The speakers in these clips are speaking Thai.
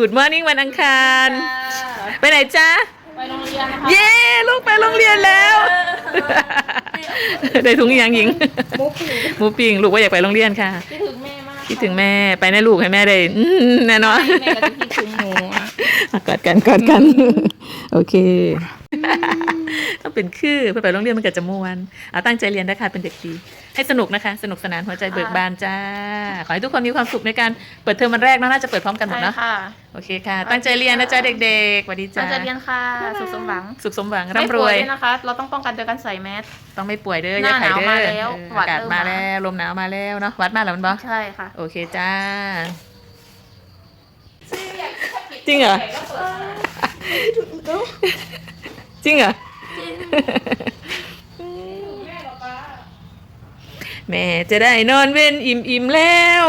Good morning วันอังคาร ไปไหนจ๊ะไปโรงเรียนนะคะเย้ลูกไปโรงเรียนแล้ว ได้ถุงอีกอย่างหญิงมุกอยู่หมูปิ้งลูกว่าอยากไปโรงเรียนค่ะ คิดถึงแม่มากคิดถึงแม่ไปนะลูกให้แม่ได้อื้อแน่นอนแม่ก็จะคิดถึงหนูอะ อะกอดกันกอดกัน โอเค ต้องเป็นคือเพื่อไปโรงเรียนมันเกิดจะม่วนเอาตั้งใจเรียนนะคะเป็นเด็กดี ให้สนุกนะคะ สนุกสนานหัวใจเบิกบานจ้า ขอให้ทุกคนมีความสุขในการเปิดเทอมวันแรกเนอะน่าจะเปิดพร้อมกันหมดใช่เนาะค่ะโอเคค่ะ ตั้งใจเรียนนะจ๊ะเด็กๆสวัสดีจ้าตั้งใจเรียนค่ะ สุขสมหวัง สุขสมหวังไม่ร่ำรป่วยด้วยนะคะ เราต้องป้องกันโดยการใส่แมส ต้องไม่ป่วยเด้อหน้าอย่าไข่เด้อหนาวมาแล้วเออหวัดอากาศเริ่มมามา แล้วลมหนาวมาแล้วเนาะวัดมาแล้วมันบอใช่ค่ะ โอเคจ้า จริงเหรอ จริงเหรอ แม่จะได้นอนเว้นอิ่มอิ่มๆแล้ว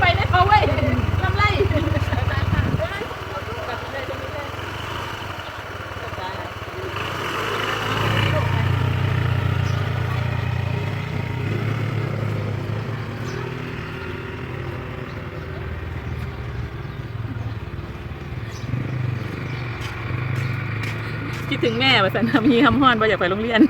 ไปได้ เขาเว้ยลำไรคิดถึงแม่ว่าสันทำมีคำฮ้อนว่าอยากไปโรงเรียน